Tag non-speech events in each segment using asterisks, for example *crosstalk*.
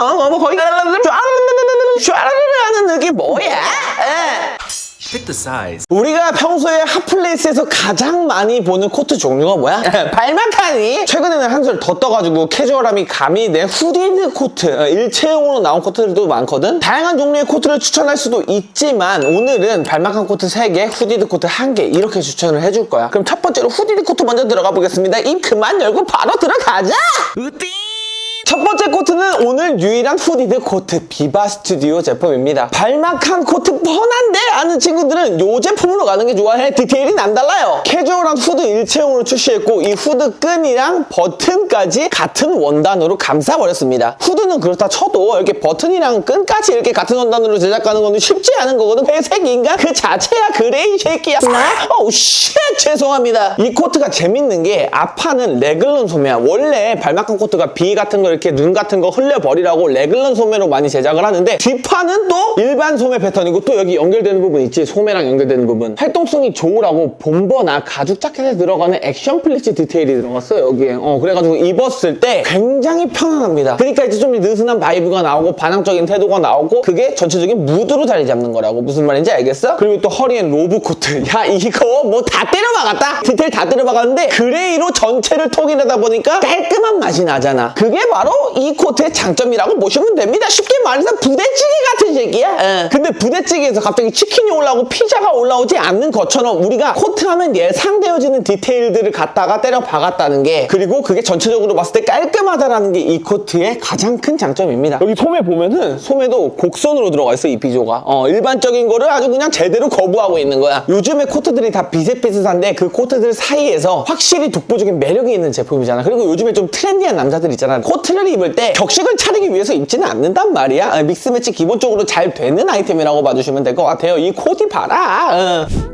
뭐 거기 슈아라라라는 느낌 뭐야? 에. Pick the size. 우리가 평소에 핫플레이스에서 가장 많이 보는 코트 종류가 뭐야? 발막하니? 최근에는 한술 더 떠가지고 캐주얼함이 가미된 후디드 코트 어, 일체형으로 나온 코트들도 많거든 다양한 종류의 코트를 추천할 수도 있지만 오늘은 발막한 코트 3개 후디드 코트 1개 이렇게 추천을 해줄 거야 그럼 첫 번째로 후디드 코트 먼저 들어가 보겠습니다 입 그만 열고 바로 들어가자 으띠! 첫 번째 코트는 오늘 유일한 후디드 코트 비바 스튜디오 제품입니다. 발막한 코트 뻔한데 하는 친구들은 이 제품으로 가는 게 좋아해. 디테일이 남달라요. 캐주얼한 후드 일체형으로 출시했고 이 후드 끈이랑 버튼까지 같은 원단으로 감싸버렸습니다. 후드는 그렇다 쳐도 이렇게 버튼이랑 끈까지 이렇게 같은 원단으로 제작하는 건 쉽지 않은 거거든. 회색인가? 그 자체야 그레이 쉐이키야. 어우 쉣 죄송합니다. 이 코트가 재밌는 게 앞판은 레글런 소매야. 원래 발막한 코트가 비 같은 거 이렇게 눈 같은 거 흘려버리라고 레글런 소매로 많이 제작을 하는데 뒷판은 또 일반 소매 패턴이고 또 여기 연결되는 부분 있지? 소매랑 연결되는 부분. 활동성이 좋으라고 bomber나 가죽 자켓에 들어가는 액션 플리츠 디테일이 들어갔어 여기에. 어 그래가지고 입었을 때 굉장히 편안합니다. 그러니까 이제 좀 느슨한 바이브가 나오고 반항적인 태도가 나오고 그게 전체적인 무드로 자리 잡는 거라고. 무슨 말인지 알겠어? 그리고 또 허리엔 로브 코트. *laughs* 야 이거 뭐 다 때려 박았다? 디테일 다 때려 박았는데 그레이로 전체를 통일하다 보니까 깔끔한 맛이 나잖아. 그게 바로 이 코트의 장점이라고 보시면 됩니다. 쉽게 말해서 부대찌개 같은 새끼야. 예. 근데 부대찌개에서 갑자기 치킨이 올라오고 피자가 올라오지 않는 것처럼 우리가 코트 하면 예상되어지는 디테일들을 갖다가 때려 박았다는 게 그리고 그게 전체적으로 봤을 때 깔끔하다라는 게 이 코트의 가장 큰 장점입니다. 여기 소매 보면은 소매도 곡선으로 들어가 있어 이 비조가. 어, 일반적인 거를 아주 그냥 제대로 거부하고 있는 거야. 요즘에 코트들이 다 비슷비슷한데 그 코트들 사이에서 확실히 독보적인 매력이 있는 제품이잖아. 그리고 요즘에 좀 트렌디한 남자들 있잖아. 코트 를 입을 때 격식을 차리기 위해서 입지는 않는단 말이야. 어, 믹스매치 기본적으로 잘 되는 아이템이라고 봐주시면 될 것 같아요. 이 코디 봐라. 어.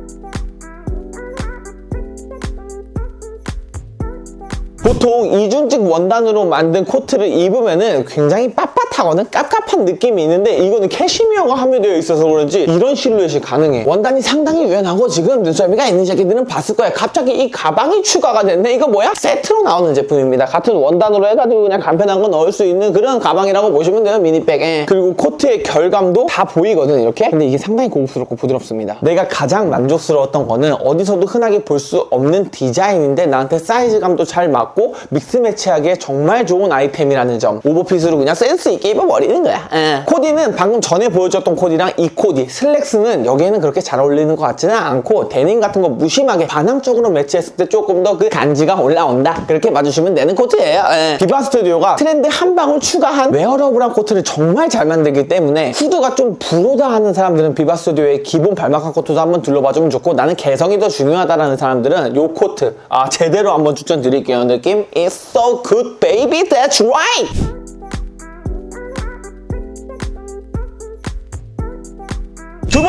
보통 이중직 원단으로 만든 코트를 입으면은 굉장히 빳빳하거나 깝깝한 느낌이 있는데 이거는 캐시미어가 함유되어 있어서 그런지 이런 실루엣이 가능해. 원단이 상당히 유연하고 지금 눈썰미가 있는 새끼들은 봤을 거야. 갑자기 이 가방이 추가가 됐네. 이거 뭐야? 세트로 나오는 제품입니다. 같은 원단으로 해가지고 그냥 간편한 거 넣을 수 있는 그런 가방이라고 보시면 돼요. 미니백에. 그리고 코트의 결감도 다 보이거든 이렇게. 근데 이게 상당히 고급스럽고 부드럽습니다. 내가 가장 만족스러웠던 거는 어디서도 흔하게 볼 수 없는 디자인인데 나한테 사이즈감도 잘 맞고 믹스 매치하기에 정말 좋은 아이템이라는 점. 오버핏으로 그냥 센스 있게 입어버리는 거야. 예. 코디는 방금 전에 보여줬던 코디랑 이 코디, 슬랙스는 여기에는 그렇게 잘 어울리는 것 같지는 않고 데님 같은 거 무심하게 반항적으로 매치했을 때 조금 더 그 간지가 올라온다. 그렇게 봐주시면 되는 코트예요. 예. 비바 스튜디오가 트렌드 한 방울 추가한 웨어러블한 코트를 정말 잘 만들기 때문에 후드가 좀 불오다 하는 사람들은 비바 스튜디오의 기본 발막한 코트도 한번 둘러봐주면 좋고 나는 개성이 더 중요하다라는 사람들은 요 코트 아 제대로 한번 추천드릴게요. 느낌 is so good baby that's right.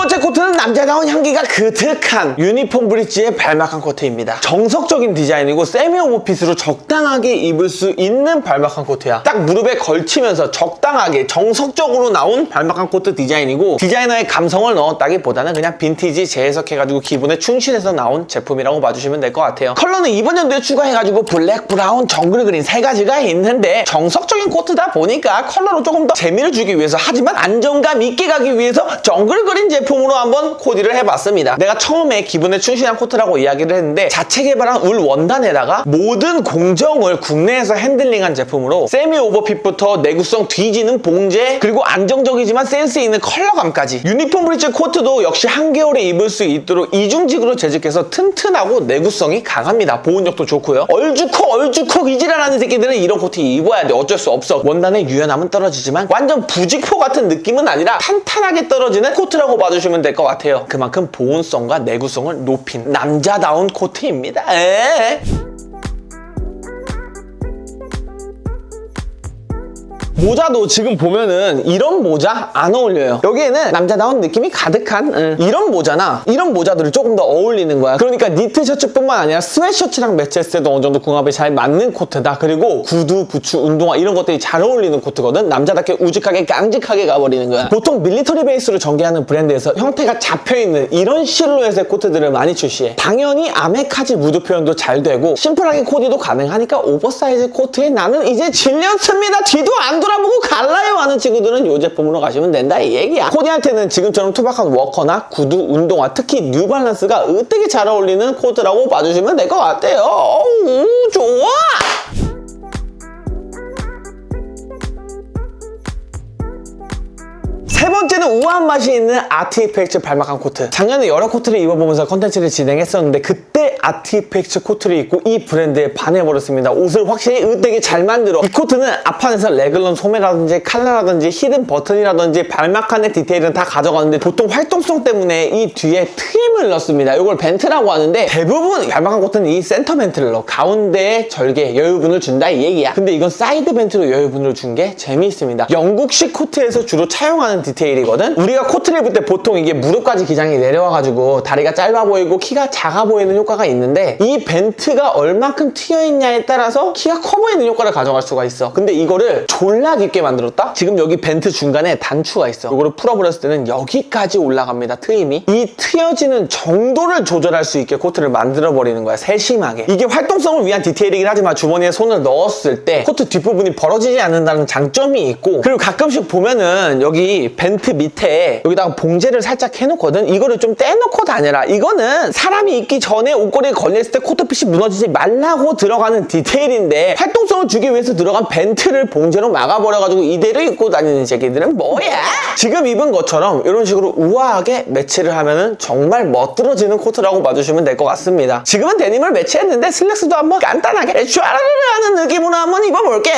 번째 코트는 남자다운 향기가 그득한 유니폼 브릿지의 발막한 코트입니다. 정석적인 디자인이고 세미 오버핏으로 적당하게 입을 수 있는 발막한 코트야. 딱 무릎에 걸치면서 적당하게 정석적으로 나온 발막한 코트 디자인이고 디자이너의 감성을 넣었다기보다는 그냥 빈티지 재해석해가지고 기본에 충실해서 나온 제품이라고 봐주시면 될 것 같아요. 컬러는 이번 연도에 추가해가지고 블랙, 브라운, 정글 그린 세 가지가 있는데 정석적인 코트다 보니까 컬러로 조금 더 재미를 주기 위해서 하지만 안정감 있게 가기 위해서 정글 그린 제품 으로 한번 코디를 해봤습니다. 내가 처음에 기분에 충실한 코트라고 이야기를 했는데 자체 개발한 울 원단에다가 모든 공정을 국내에서 핸들링한 제품으로 세미 오버핏부터 내구성 뒤지는 봉제 그리고 안정적이지만 센스 있는 컬러감까지 유니폼 브릿지 코트도 역시 한겨울에 입을 수 있도록 이중직으로 재직해서 튼튼하고 내구성이 강합니다. 보온력도 좋고요. 얼죽콕 얼죽콕 이지랄하는 새끼들은 이런 코트 입어야 돼. 어쩔 수 없어. 원단의 유연함은 떨어지지만 완전 부직포 같은 느낌은 아니라 탄탄하게 떨어지는 코트라고 봐주시면 될 것 같아요. 그만큼 보온성과 내구성을 높인 남자다운 코트입니다. 에 모자도 지금 보면은 이런 모자 안 어울려요. 여기에는 남자다운 느낌이 가득한 응. 이런 모자나 이런 모자들이 조금 더 어울리는 거야. 그러니까 니트 셔츠뿐만 아니라 스웨셔츠랑 매치했을 때도 어느 정도 궁합이 잘 맞는 코트다. 그리고 구두, 부츠, 운동화 이런 것들이 잘 어울리는 코트거든. 남자답게 우직하게 깡직하게 가버리는 거야. 보통 밀리터리 베이스로 전개하는 브랜드에서 형태가 잡혀있는 이런 실루엣의 코트들을 많이 출시해. 당연히 아메카지 무드 표현도 잘 되고 심플하게 코디도 가능하니까 오버사이즈 코트에 나는 이제 질렸습니다. 뒤도 안 돌아 보고 갈라요 하는 친구들은 이 제품으로 가시면 된다 이 얘기야. 코디한테는 지금처럼 투박한 워커나 구두, 운동화 특히 뉴발란스가 으뜨게 잘 어울리는 코드라고 봐주시면 될 것 같아요. 어우 좋아 세 번째는 우아한 맛이 있는 아티팩츠 발막한 코트. 작년에 여러 코트를 입어보면서 컨텐츠를 진행했었는데 그때 아티팩츠 코트를 입고 이 브랜드에 반해버렸습니다. 옷을 확실히 으되게 잘 만들어. 이 코트는 앞판에서 레글런 소매라든지 칼라라든지 히든 버튼이라든지 발막한의 디테일은 다 가져가는데 보통 활동성 때문에 이 뒤에 트임을 넣습니다. 이걸 벤트라고 하는데 대부분 발막한 코트는 이 센터 벤트를 넣어. 가운데에 절개, 여유분을 준다 이 얘기야. 근데 이건 사이드 벤트로 여유분을 준 게 재미있습니다. 영국식 코트에서 주로 차용하는 디테일이거든. 우리가 코트를 입을 때 보통 이게 무릎까지 기장이 내려와가지고 다리가 짧아 보이고 키가 작아 보이는 효과가 있는데 이 벤트가 얼만큼 튀어 있냐에 따라서 키가 커 보이는 효과를 가져갈 수가 있어. 근데 이거를 졸라 깊게 만들었다. 지금 여기 벤트 중간에 단추가 있어. 이거를 풀어버렸을 때는 여기까지 올라갑니다. 트임이 이 트여지는 정도를 조절할 수 있게 코트를 만들어 버리는 거야. 세심하게. 이게 활동성을 위한 디테일이긴 하지만 주머니에 손을 넣었을 때 코트 뒷부분이 벌어지지 않는다는 장점이 있고 그리고 가끔씩 보면은 여기 벤트 밑에 여기다가 봉제를 살짝 해놓거든. 이거를 좀 떼놓고 다녀라. 이거는 사람이 입기 전에 옷걸이에 걸렸을 때 코트핏이 무너지지 말라고 들어가는 디테일인데 활동성을 주기 위해서 들어간 벤트를 봉제로 막아버려가지고 이대로 입고 다니는 새끼들은 뭐야? 지금 입은 것처럼 이런 식으로 우아하게 매치를 하면은 정말 멋들어지는 코트라고 봐주시면 될 것 같습니다. 지금은 데님을 매치했는데 슬랙스도 한번 간단하게 슈아르르 하는 느낌으로 한번 입어볼게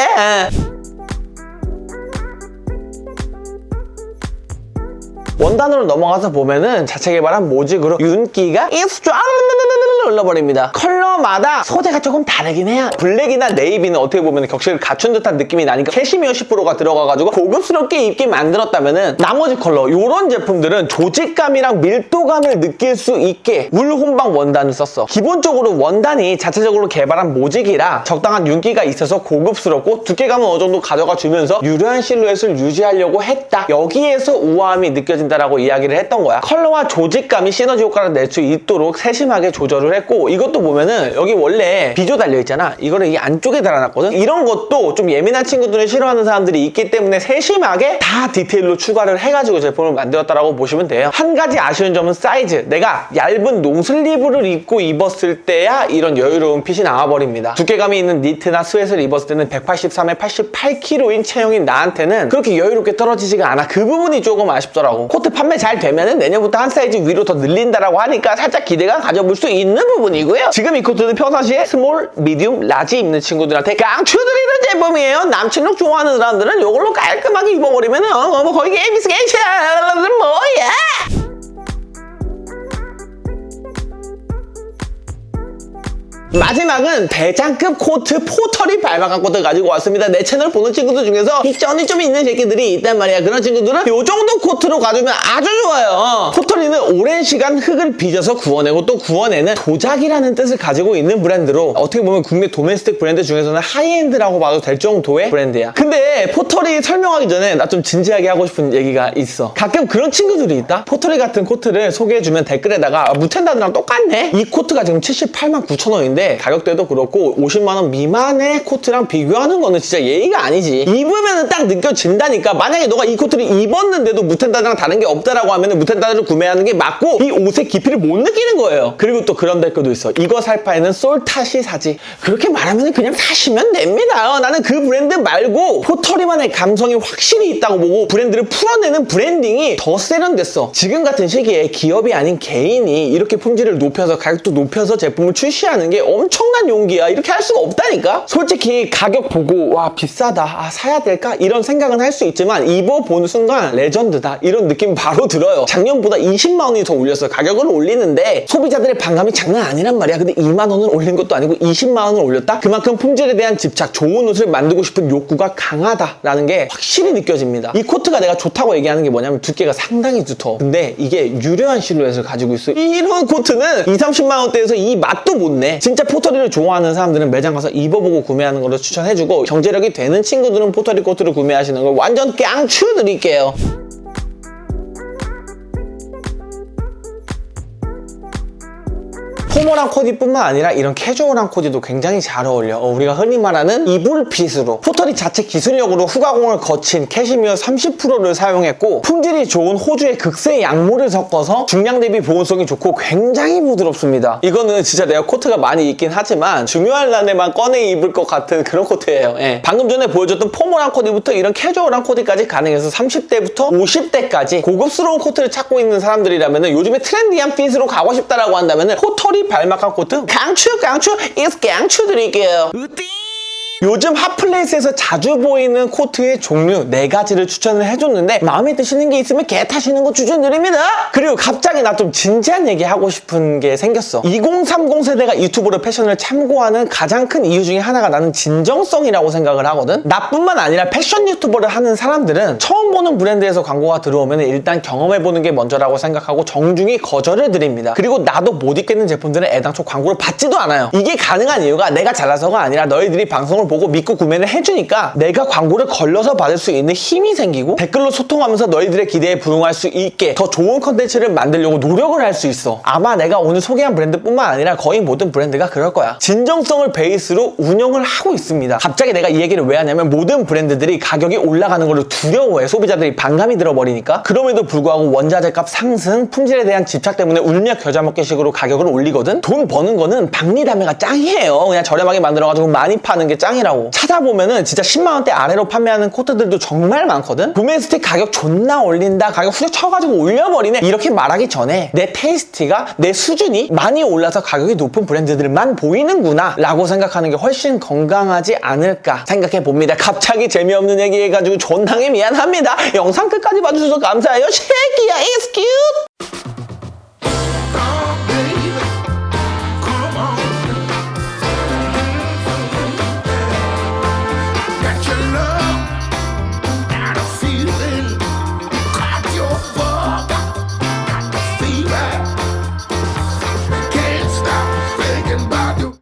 원단으로 넘어가서 보면은 자체 개발한 모직으로 윤기가 이쫙 흘러버립니다. 컬러마다 소재가 조금 다르긴 해요. 블랙이나 네이비는 어떻게 보면 격식을 갖춘 듯한 느낌이 나니까 캐시미어 10%가 들어가가지고 고급스럽게 입게 만들었다면은 나머지 컬러 이런 제품들은 조직감이랑 밀도감을 느낄 수 있게 울혼방 원단을 썼어. 기본적으로 원단이 자체적으로 개발한 모직이라 적당한 윤기가 있어서 고급스럽고 두께감은 어느 정도 가져가 주면서 유려한 실루엣을 유지하려고 했다. 여기에서 우아함이 느껴진다라고 이야기를 했던 거야. 컬러와 조직감이 시너지 효과를 낼 수 있도록 세심하게 조절을 했고 이것도 보면은 여기 원래 비조 달려 있잖아. 이거를 이 안쪽에 달아놨거든. 이런 것도 좀 예민한 친구들을 싫어하는 사람들이 있기 때문에 세심하게 다 디테일로 추가를 해가지고 제품을 만들었다라고 보시면 돼요. 한 가지 아쉬운 점은 사이즈. 내가 얇은 롱슬리브를 입고 입었을 때야 이런 여유로운 핏이 나와버립니다. 두께감이 있는 니트나 스웨트를 입었을 때는 183에 88kg인 체형인 나한테는 그렇게 여유롭게 떨어지지가 않아. 그 부분이 조금 아쉽더라고. 코트 판매 잘 되면은 내년부터 한 사이즈 위로 더 늘린다라고 하니까 살짝 기대가 가져볼 수 있는 부분이고요. 지금 이 코트는 평상시에 스몰, 미디움, 라지 입는 친구들한테 강추드리는 제품이에요. 남친룩 좋아하는 사람들은 이걸로 깔끔하게 입어버리면 은 어, 뭐 거의 게임스 게이션 뭐야? 마지막은 대장급 코트 포털이 발막한 코트 가지고 왔습니다. 내 채널 보는 친구들 중에서 빅전이 좀 있는 새끼들이 있단 말이야. 그런 친구들은 이 정도 코트로 가주면 아주 좋아요. 포털이는 오랜 시간 흙을 빚어서 구워내고 또 구워내는 도자기라는 뜻을 가지고 있는 브랜드로 어떻게 보면 국내 도메스틱 브랜드 중에서는 하이엔드라고 봐도 될 정도의 브랜드야. 근데 포털이 설명하기 전에 나 좀 진지하게 하고 싶은 얘기가 있어. 가끔 그런 친구들이 있다. 포털이 같은 코트를 소개해주면 댓글에다가 아, 무텐다드랑 똑같네. 이 코트가 지금 78만 9천 원인데 가격대도 그렇고 50만 원 미만의 코트랑 비교하는 거는 진짜 예의가 아니지. 입으면 딱 느껴진다니까. 만약에 너가 이 코트를 입었는데도 무텐다드랑 다른 게 없다라고 하면 무텐다드를 구매하는 게 맞고 이 옷의 깊이를 못 느끼는 거예요. 그리고 또 그런 댓글도 있어. 이거 살 바에는 솔탓이 사지. 그렇게 말하면 그냥 사시면 됩니다. 어, 나는 그 브랜드 말고 포털이만의 감성이 확실히 있다고 보고 브랜드를 풀어내는 브랜딩이 더 세련됐어. 지금 같은 시기에 기업이 아닌 개인이 이렇게 품질을 높여서 가격도 높여서 제품을 출시하는 게 엄청난 용기야. 이렇게 할 수가 없다니까? 솔직히 가격 보고 와 비싸다. 아 사야 될까? 이런 생각은 할 수 있지만 입어보는 순간 레전드다. 이런 느낌 바로 들어요. 작년보다 20만 원이 더 올렸어요. 가격을 올리는데 소비자들의 반감이 장난 아니란 말이야. 근데 2만 원을 올린 것도 아니고 20만 원을 올렸다? 그만큼 품질에 대한 집착, 좋은 옷을 만들고 싶은 욕구가 강하다라는 게 확실히 느껴집니다. 이 코트가 내가 좋다고 얘기하는 게 뭐냐면 두께가 상당히 두터워. 근데 이게 유려한 실루엣을 가지고 있어. 이런 코트는 2, 30만 원대에서 이 맛도 못 내. 진짜 포터리를 좋아하는 사람들은 매장 가서 입어보고 구매하는 걸로 추천해주고 경제력이 되는 친구들은 포터리 코트를 구매하시는 걸 완전 깡추 드릴게요. 포멀한 코디뿐만 아니라 이런 캐주얼한 코디도 굉장히 잘 어울려. 어, 우리가 흔히 말하는 이불핏으로 포털이 자체 기술력으로 후가공을 거친 캐시미어 30%를 사용했고 품질이 좋은 호주의 극세 양모를 섞어서 중량 대비 보온성이 좋고 굉장히 부드럽습니다. 이거는 진짜 내가 코트가 많이 있긴 하지만 중요한 날에만 꺼내 입을 것 같은 그런 코트예요. 예. 방금 전에 보여줬던 포멀한 코디부터 이런 캐주얼한 코디까지 가능해서 30대부터 50대까지 고급스러운 코트를 찾고 있는 사람들이라면 요즘에 트렌디한 핏으로 가고 싶다라고 한다면 포털이 발막한 코트 강추 강추 is 강추 드릴게요 으띠! 요즘 핫플레이스에서 자주 보이는 코트의 종류 네 가지를 추천을 해줬는데 마음에 드시는 게 있으면 개 타시는 거 추천드립니다. 그리고 갑자기 나 좀 진지한 얘기 하고 싶은 게 생겼어. 2030 세대가 유튜브로 패션을 참고하는 가장 큰 이유 중에 하나가 나는 진정성이라고 생각을 하거든. 나뿐만 아니라 패션 유튜버를 하는 사람들은 처음 보는 브랜드에서 광고가 들어오면 일단 경험해보는 게 먼저라고 생각하고 정중히 거절을 드립니다. 그리고 나도 못 입겠는 제품들은 애당초 광고를 받지도 않아요. 이게 가능한 이유가 내가 잘나서가 아니라 너희들이 방송을 보고 믿고 구매를 해주니까 내가 광고를 걸러서 받을 수 있는 힘이 생기고 댓글로 소통하면서 너희들의 기대에 부응할 수 있게 더 좋은 컨텐츠를 만들려고 노력을 할 수 있어. 아마 내가 오늘 소개한 브랜드뿐만 아니라 거의 모든 브랜드가 그럴 거야. 진정성을 베이스로 운영을 하고 있습니다. 갑자기 내가 이 얘기를 왜 하냐면 모든 브랜드들이 가격이 올라가는 걸 두려워해. 소비자들이 반감이 들어버리니까. 그럼에도 불구하고 원자재 값 상승, 품질에 대한 집착 때문에 울며 겨자 먹기식으로 가격을 올리거든. 돈 버는 거는 박리담회가 짱이에요. 그냥 저렴하게 만들어가지고 많이 파는 게 짱 이라고. 찾아보면은 진짜 10만 원대 아래로 판매하는 코트들도 정말 많거든. 구매 스틱 가격 존나 올린다. 가격 후려 쳐가지고 올려버리네. 이렇게 말하기 전에 내 테이스티가 내 수준이 많이 올라서 가격이 높은 브랜드들만 보이는구나 라고 생각하는 게 훨씬 건강하지 않을까 생각해 봅니다. 갑자기 재미없는 얘기 해가지고 존나게 미안합니다. 영상 끝까지 봐주셔서 감사해요. 쉐기야, it's cute!